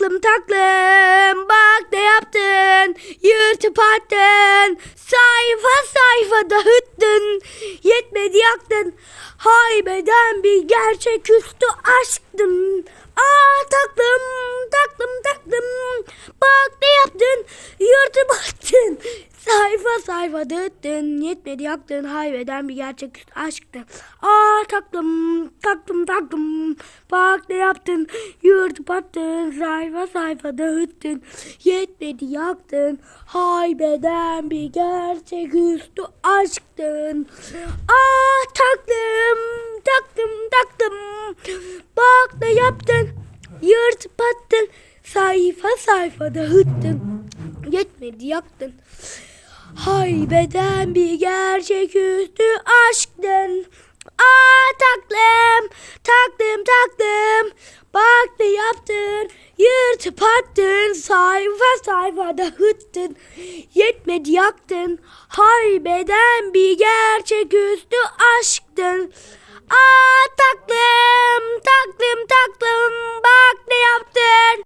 Taklım taklım bak ne yaptın? Yırtıp attın sayfa sayfa dağıttın. Yetmedi yaktın. Haybeden bir gerçeküstü aşktın. Aa taklım taklım taklım bak ne yaptın? Yırtıp attın sayfa sayfa dağıttın yetmedi yaktın haybeden bir gerçeküstü aşktı. Aa taklım taklım taklım bak ne yaptın? Yırtıp attın sayfa sayfa dağıttın yetmedi yaktın haybeden bir gerçeküstü aşktın. Aa taklım taklım taklım bak ne yaptın? Yırtıp attın sayfa sayfa dağıttın yetmedi yaktın Haybeden bir gerçeküstü aşktın. Aa taklım, taklım, taklım. Bak ne yaptın, yırtıp attın, sayfa sayfa dağıttın. Yetmedi yaktın, haybeden bir gerçeküstü aşktın.